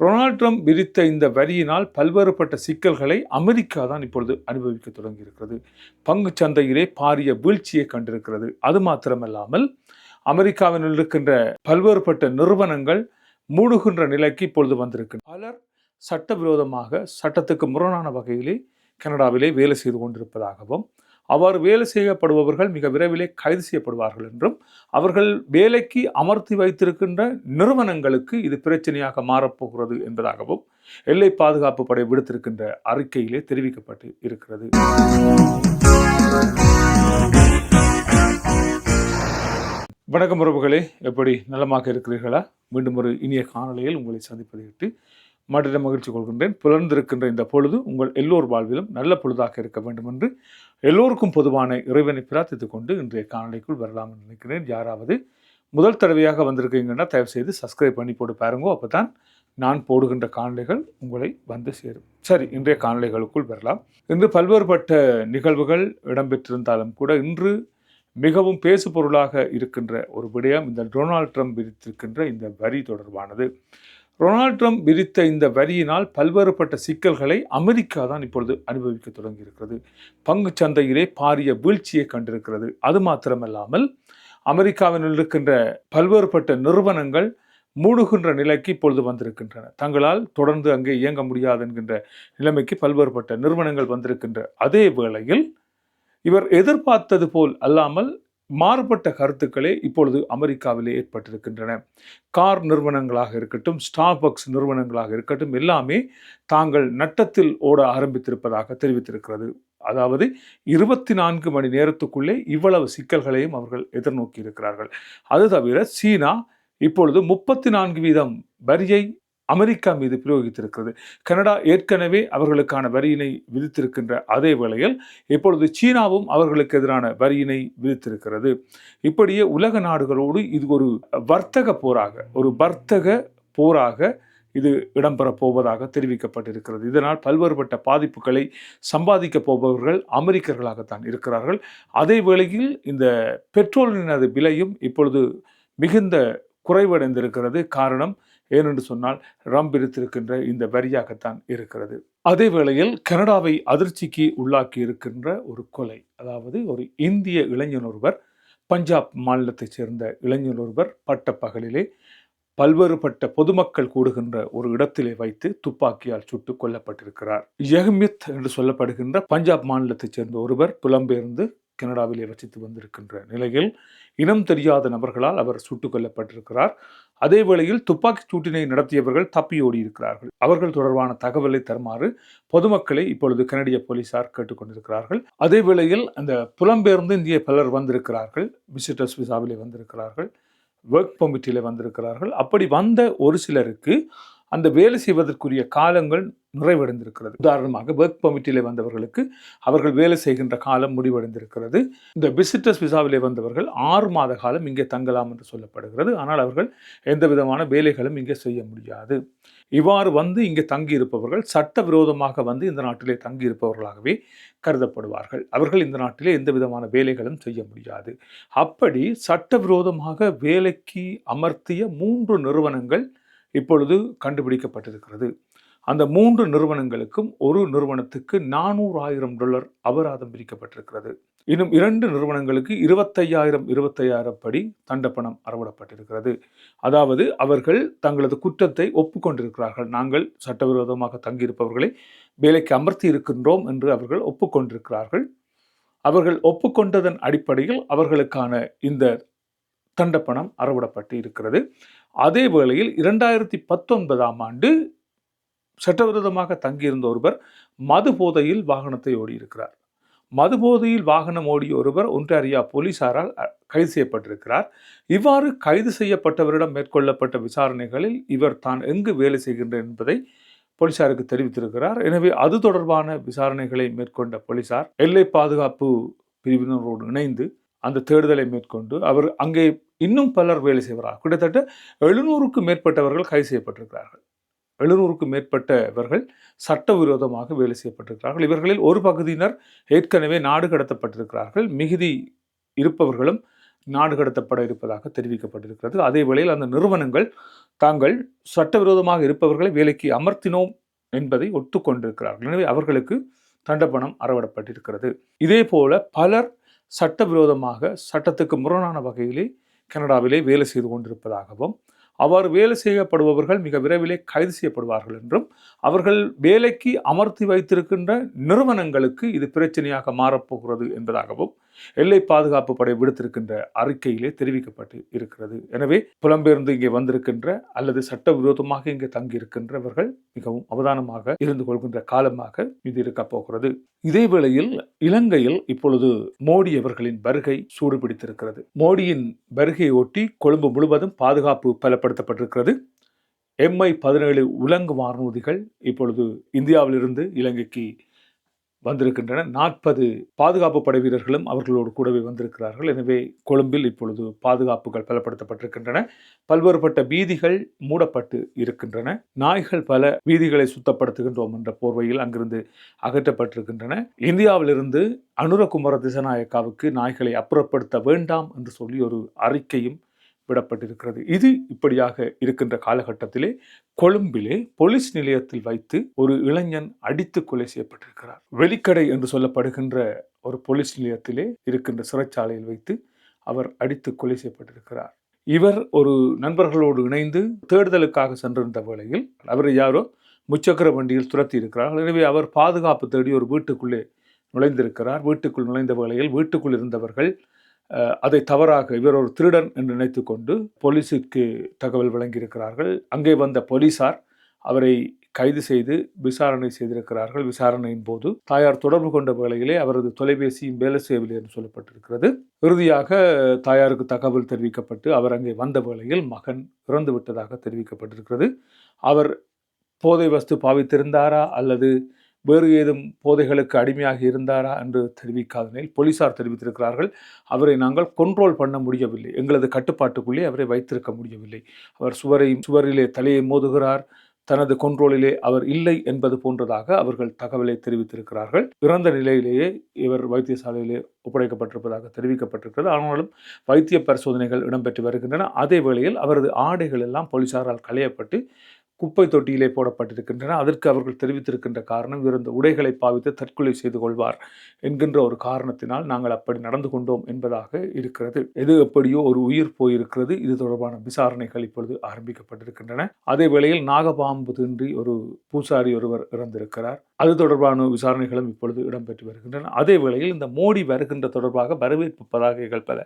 Donald Trump விதித்த இந்த வரியினால் பல்வேறுபட்ட சிக்கல்களை அமெரிக்கா தான் இப்பொழுது அனுபவிக்க தொடங்கியிருக்கிறது. பங்குச் சந்தையிலே பாரிய வீழ்ச்சியை கண்டிருக்கிறது. அது மாத்திரமல்லாமல் அமெரிக்காவில் இருக்கின்ற பல்வேறுபட்ட நிறுவனங்கள் மூடுகின்ற நிலைக்கு இப்பொழுது வந்திருக்கின்றன. பலர் சட்டவிரோதமாக சட்டத்துக்கு முரணான வகையிலே கனடாவிலே வேலை செய்து கொண்டிருப்பதாகவும் அவ்வாறு வேலை செய்யப்படுபவர்கள் மிக விரைவிலே கைது செய்யப்படுவார்கள் என்றும் அவர்கள் வேலைக்கு அமர்த்தி வைத்திருக்கின்ற நிறுவனங்களுக்கு இது பிரச்சனையாக மாறப்போகிறது என்பதாகவும் எல்லை பாதுகாப்பு படை விடுத்திருக்கின்ற அறிக்கையிலே தெரிவிக்கப்பட்டு இருக்கிறது. வணக்கம் உறவுகளே. எப்படி நலமாக இருக்கிறீர்களா? மீண்டும் ஒரு இனிய காணொலியில் உங்களை சந்திப்பதை விட்டு மற்ற மகிழ்ச்சி கொள்கின்றேன். புலர்ந்திருக்கின்ற இந்த பொழுது உங்கள் எல்லோர் வாழ்விலும் நல்ல பொழுதாக இருக்க வேண்டும் என்று எல்லோருக்கும் பொதுவான இறைவனை பிரார்த்தித்துக் கொண்டு இன்றைய காணொலிக்குள் வரலாம் என்று நினைக்கிறேன். யாராவது முதல் தடவையாக வந்திருக்கீங்கன்னா தயவு செய்து சப்ஸ்கிரைப் பண்ணி போட்டு பாருங்கோ. அப்போ தான் நான் போடுகின்ற காணொலிகள் உங்களை வந்து சேரும். சரி இன்றைய காணொலிகளுக்குள் வரலாம். இன்று பல்வேறுபட்ட நிகழ்வுகள் இடம்பெற்றிருந்தாலும் கூட இன்று மிகவும் பேசு பொருளாக இருக்கின்ற ஒரு விடயம் இந்த டொனால்ட் ட்ரம்ப் விதித்திருக்கின்ற இந்த வரி தொடர்பானது. டொனால்ட் ட்ரம்ப் விதித்த இந்த வரியினால் பல்வேறுபட்ட சிக்கல்களை அமெரிக்கா தான் இப்பொழுது அனுபவிக்க தொடங்கியிருக்கிறது. பங்கு சந்தையிலே பாரிய வீழ்ச்சியை கண்டிருக்கிறது. அது மாத்திரமல்லாமல் அமெரிக்காவில் இருக்கின்ற பல்வேறுபட்ட நிறுவனங்கள் மூடுகின்ற நிலைக்கு இப்பொழுது வந்திருக்கின்றன. தங்களால் தொடர்ந்து அங்கே இயங்க முடியாது என்கின்ற நிலைமைக்கு பல்வேறுபட்ட நிறுவனங்கள் வந்திருக்கின்ற அதே வேளையில் இவர் எதிர்பார்த்தது போல் அல்லாமல் மாறுபட்ட கருத்துக்களே இப்பொழுது அமெரிக்காவிலே ஏற்பட்டிருக்கின்றன. கார் நிறுவனங்களாக இருக்கட்டும் ஸ்டார்பக்ஸ் நிறுவனங்களாக இருக்கட்டும் எல்லாமே தாங்கள் நட்டத்தில் ஓட ஆரம்பித்திருப்பதாக தெரிவித்திருக்கிறது. அதாவது இருபத்தி நான்கு மணி நேரத்துக்குள்ளே இவ்வளவு சிக்கல்களையும் அவர்கள் எதிர்நோக்கி இருக்கிறார்கள் அது தவிர சீனா இப்பொழுது முப்பத்தி நான்கு வீதம் வரியை அமெரிக்கா மீது பிரயோகித்திருக்கிறது. கனடா ஏற்கனவே அவர்களுக்கான வரியினை விதித்திருக்கின்ற அதே வேளையில் இப்பொழுது சீனாவும் அவர்களுக்கு எதிரான வரியினை விதித்திருக்கிறது. இப்படியே உலக நாடுகளோடு இது ஒரு வர்த்தக போராக ஒரு வர்த்தக போராக இது இடம்பெறப் போவதாக தெரிவிக்கப்பட்டிருக்கிறது. இதனால் பல்வேறுபட்ட பாதிப்புகளை சம்பாதிக்கப் போபவர்கள் அமெரிக்கர்களாகத்தான் இருக்கிறார்கள். அதே வேளையில் இந்த பெட்ரோலினது விலையும் இப்பொழுது மிகுந்த குறைவடைந்திருக்கிறது. காரணம் ஏனென்று சொன்னால் ரம்ப் இருத்திருக்கின்ற இந்த வரியாகத்தான் இருக்கிறது. அதே வேளையில் கனடாவை அதிர்ச்சிக்கு உள்ளாக்கி இருக்கின்ற ஒரு கொலை அதாவது ஒரு இந்திய இளைஞர் ஒருவர் பஞ்சாப் மாநிலத்தைச் சேர்ந்த இளைஞர் ஒருவர் பட்ட பகலிலே பல்வேறுபட்ட பொதுமக்கள் கூடுகின்ற ஒரு இடத்திலே வைத்து துப்பாக்கியால் சுட்டு கொல்லப்பட்டிருக்கிறார். யஹ்மித் என்று சொல்லப்படுகின்ற பஞ்சாப் மாநிலத்தைச் சேர்ந்த ஒருவர் புலம்பெயர்ந்து கனடாவிலே வசித்து வந்திருக்கின்ற நிலையில் இனம் தெரியாத நபர்களால் அவர் சுட்டுக் கொல்லப்பட்டிருக்கிறார். அதே வேளையில் துப்பாக்கிச் சூட்டினை நடத்தியவர்கள் தப்பியோடி இருக்கிறார்கள். அவர்கள் தொடர்பான தகவலை தருமாறு பொதுமக்களை இப்பொழுது கனடிய போலீசார் கேட்டுக்கொண்டிருக்கிறார்கள் அதே வேளையில் அந்த புலம்பெயர்ந்து இந்திய பலர் வந்திருக்கிறார்கள். விசிட்டர்ஸ் விசாவிலே வந்திருக்கிறார்கள். ஒர்க் பெர்மிட்டில் வந்திருக்கிறார்கள். அப்படி வந்த ஒரு சிலருக்கு அந்த வேலை செய்வதற்குரிய காலங்கள் நிறைவடைந்திருக்கிறது. உதாரணமாக ஒர்க் பெர்மிட்டிலே வந்தவர்களுக்கு அவர்கள் வேலை செய்கின்ற காலம் முடிவடைந்திருக்கிறது. இந்த விசிட்டர்ஸ் விசாவிலே வந்தவர்கள் ஆறு மாத காலம் இங்கே தங்கலாம் என்று சொல்லப்படுகிறது. ஆனால் அவர்கள் எந்த விதமான வேலைகளும் இங்கே செய்ய முடியாது. இவ்வாறு வந்து இங்கே தங்கியிருப்பவர்கள் சட்டவிரோதமாக வந்து இந்த நாட்டிலே தங்கியிருப்பவர்களாகவே கருதப்படுவார்கள். அவர்கள் இந்த நாட்டிலே எந்த விதமான வேலைகளும் செய்ய முடியாது. அப்படி சட்டவிரோதமாக வேலைக்கு அமர்த்திய மூன்று நிறுவனங்கள் இப்பொழுது கண்டுபிடிக்கப்பட்டிருக்கிறது. அந்த மூன்று நிறுவனங்களுக்கும் ஒரு நிறுவனத்துக்கு நானூறு ஆயிரம் டாலர் அபராதம் விதிக்கப்பட்டிருக்கிறது. இன்னும் இரண்டு நிறுவனங்களுக்கு இருபத்தையாயிரம் இருபத்தையாயிரம் படி தண்டப்பணம் அறவிடப்பட்டிருக்கிறது. அதாவது அவர்கள் தங்களது குற்றத்தை ஒப்புக்கொண்டிருக்கிறார்கள். நாங்கள் சட்டவிரோதமாக தங்கியிருப்பவர்களை வேலைக்கு அமர்த்தி இருக்கின்றோம் என்று அவர்கள் ஒப்புக்கொண்டிருக்கிறார்கள். அவர்கள் ஒப்புக்கொண்டதன் அடிப்படையில் அவர்களுக்கான இந்த தண்டப்பணம் அறவிடப்பட்டு இருக்கிறது. அதே வேளையில் இரண்டாயிரத்தி பத்தொன்பதாம் ஆண்டு சட்டவிரோதமாக தங்கியிருந்த ஒருவர் மது போதையில் வாகனத்தை ஓடியிருக்கிறார். மது போதையில் வாகனம் ஓடிய ஒருவர் ஒன்றாரியா போலீசாரால் கைது செய்யப்பட்டிருக்கிறார். இவ்வாறு கைது செய்யப்பட்டவரிடம் மேற்கொள்ளப்பட்ட விசாரணைகளில் இவர் தான் எங்கு வேலை செய்கின்றார் என்பதை போலீசாருக்கு தெரிவித்திருக்கிறார். எனவே அது தொடர்பான விசாரணைகளை மேற்கொண்ட போலீசார் எல்லை பாதுகாப்பு பிரிவினரோடு இணைந்து அந்த தேடுதலை மேற்கொண்டு அவர் அங்கே இன்னும் பலர் வேலை செய்கிறார் கிட்டத்தட்ட எழுநூறுக்கும் மேற்பட்டவர்கள் கைது செய்யப்பட்டிருக்கிறார்கள். எழுநூறுக்கும் மேற்பட்டவர்கள் சட்டவிரோதமாக வேலை செய்யப்பட்டிருக்கிறார்கள். இவர்களில் ஒரு பகுதியினர் ஏற்கனவே நாடு கடத்தப்பட்டிருக்கிறார்கள். மிகுதி இருப்பவர்களும் நாடு கடத்தப்பட இருப்பதாக தெரிவிக்கப்பட்டிருக்கிறது. அதே வேளையில் அந்த நிறுவனங்கள் தாங்கள் சட்டவிரோதமாக இருப்பவர்களை வேலைக்கு அமர்த்தினோம் என்பதை ஒத்துக்கொண்டிருக்கிறார்கள். எனவே அவர்களுக்கு தண்டப்பணம் அறவிடப்பட்டிருக்கிறது. இதே போல பலர் சட்டவிரோதமாக சட்டத்துக்கு முரணான வகையிலே கனடாவிலே வேலை செய்து கொண்டிருப்பதாகவும் அவ்வாறு வேலை செய்யப்படுபவர்கள் மிக விரைவிலே கைது செய்யப்படுவார்கள் என்றும் அவர்கள் வேலைக்கு அமர்த்தி வைத்திருக்கின்ற நிறுவனங்களுக்கு இது பிரச்சனையாக மாறப்போகிறது என்பதாகவும் எல்லை பாதுகாப்பு படை விடுத்திருக்கின்ற அறிக்கையிலே தெரிவிக்கப்பட்டு இருக்கிறது. எனவே புலம்பெயர்ந்து இங்கே வந்திருக்கின்ற அல்லது சட்டவிரோதமாக இங்கே தங்கியிருக்கின்றவர்கள் மிகவும் அவதானமாக இருந்து கொள்கின்ற காலமாக இது இருக்கப் போகிறது. இதே வேளையில் இலங்கையில் இப்பொழுது மோடி அவர்களின் வருகை சூடுபிடித்திருக்கிறது. மோடியின் வருகையை ஒட்டி கொழும்பு முழுவதும் பாதுகாப்பு பலப்படுத்தப்பட்டிருக்கிறது. எம்ஐ பதினேழு உலங்கு வானூர்திகள் இப்பொழுது இந்தியாவிலிருந்து இலங்கைக்கு வந்திருக்கின்றன. நாற்பது பாதுகாப்பு படை வீரர்களும் அவர்களோடு கூடவே வந்திருக்கிறார்கள். எனவே கொழும்பில் இப்பொழுது பாதுகாப்புகள் பலப்படுத்தப்பட்டிருக்கின்றன. பல்வேறுபட்ட வீதிகள் மூடப்பட்டு இருக்கின்றன. நாய்கள் பல வீதிகளை சுத்தப்படுத்துகின்றோம் என்ற போர்வையில் அங்கிருந்து அகற்றப்பட்டிருக்கின்றன. இந்தியாவிலிருந்து அனுரகுமார திசநாயக்காவுக்கு நாய்களை அப்புறப்படுத்த வேண்டாம் என்று சொல்லி ஒரு அறிக்கையும் விடப்பட்டிருக்கிறது. இது இப்படியாக இருக்கின்ற காலகட்டத்திலே கொழும்பிலே போலீஸ் நிலையத்தில் வைத்து ஒரு இளைஞன் அடித்து கொலை செய்யப்பட்டிருக்கிறார். வெளிக்கடை என்று சொல்லப்படுகின்ற ஒரு போலீஸ் நிலையத்திலே இருக்கின்ற சிறைச்சாலையில் வைத்து அவர் அடித்து கொலை செய்யப்பட்டிருக்கிறார். இவர் ஒரு நண்பர்களோடு இணைந்து தேடுதலுக்காக சென்றிருந்த வேளையில் அவரை யாரோ முச்சக்கர வண்டியில் துரத்தி இருக்கிறார் எனவே அவர் பாதுகாப்பு தேடி ஒரு வீட்டுக்குள்ளே நுழைந்திருக்கிறார். வீட்டுக்குள் நுழைந்த வேளையில் வீட்டுக்குள் இருந்தவர்கள் அதை தவறாக இவர் ஒரு திருடன் என்று நினைத்து கொண்டு போலீஸுக்கு தகவல் வழங்கியிருக்கிறார்கள். அங்கே வந்த போலீசார் அவரை கைது செய்து விசாரணை செய்திருக்கிறார்கள். விசாரணையின் போது தாயார் தொடர்பு கொண்ட வேளையிலே அவரது தொலைபேசியும் வேலை செய்யவில்லை என்று சொல்லப்பட்டிருக்கிறது. இறுதியாக தாயாருக்கு தகவல் தெரிவிக்கப்பட்டு அவர் அங்கே வந்த வேளையில் மகன் இறந்து விட்டதாக தெரிவிக்கப்பட்டிருக்கிறது. அவர் போதை வஸ்து பாவித்திருந்தாரா அல்லது வேறு ஏதும் போதைகளுக்கு அடிமையாக இருந்தாரா என்று தெரிவிக்காத நிலையில் போலீசார் தெரிவித்திருக்கிறார்கள். அவரை நாங்கள் கொண்ட்ரோல் பண்ண முடியவில்லை. எங்களது கட்டுப்பாட்டுக்குள்ளே அவரை வைத்திருக்க முடியவில்லை. அவர் சுவரை சுவரிலே தலையை மோதுகிறார். தனது கொண்ட்ரோலிலே அவர் இல்லை என்பது போன்றதாக அவர்கள் தகவலை தெரிவித்திருக்கிறார்கள். இறந்த நிலையிலேயே இவர் வைத்தியசாலையிலே ஒப்படைக்கப்பட்டிருப்பதாக தெரிவிக்கப்பட்டிருக்கிறது. ஆனாலும் வைத்திய பரிசோதனைகள் இடம்பெற்று வருகின்றன. அதே வேளையில் அவரது ஆடைகள் எல்லாம் போலீசாரால் களையப்பட்டு குப்பை தொட்டியிலே போடப்பட்டிருக்கின்றன. அதற்கு அவர்கள் தெரிவித்திருக்கின்ற காரணம் இவர் இந்த உடைகளை பாவித்து தற்கொலை செய்து கொள்வார் என்கின்ற ஒரு காரணத்தினால் நாங்கள் அப்படி நடந்து கொண்டோம் என்பதாக இருக்கிறது. எது எப்படியோ ஒரு உயிர் போயிருக்கிறது. இது தொடர்பான விசாரணைகள் இப்பொழுது ஆரம்பிக்கப்பட்டிருக்கின்றன. அதே வேளையில் நாகபாம்பு தின்றி ஒரு பூசாரி ஒருவர் இறந்திருக்கிறார். அது தொடர்பான விசாரணைகளும் இப்பொழுது இடம்பெற்று வருகின்றன. அதே வேளையில் இந்த மோடி வருகின்ற தொடர்பாக வரவேற்பு பதாகைகள் பல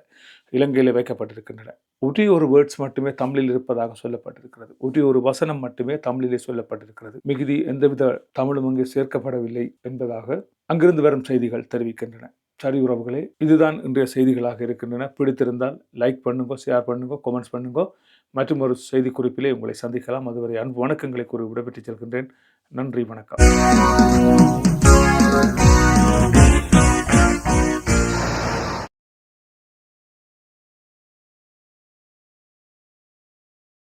இலங்கையில் வைக்கப்பட்டிருக்கின்றன. ஒரே ஒரு வேர்ட்ஸ் மட்டுமே தமிழில் இருப்பதாக சொல்லப்பட்டிருக்கிறது. ஒரே ஒரு வசனம் மட்டுமே தமிழிலே சொல்லப்பட்டிருக்கிறது. மிகுதி எந்தவித தமிழும் அங்கே சேர்க்கப்படவில்லை என்பதாக அங்கிருந்து வரும் செய்திகள் தெரிவிக்கின்றன. சரி உறவுகளே இதுதான் இன்றைய செய்திகளாக இருக்கின்றன. பிடித்திருந்தால் லைக் பண்ணுங்க ஷேர் பண்ணுங்க கமெண்ட்ஸ் பண்ணுங்க. மற்றும் ஒரு செய்தி குறிப்பிலே உங்களை சந்திக்கலாம். அதுவரை அன்பு வணக்கங்களை கூறி விடைபெற்று செல்கின்றேன். நன்றி வணக்கம்.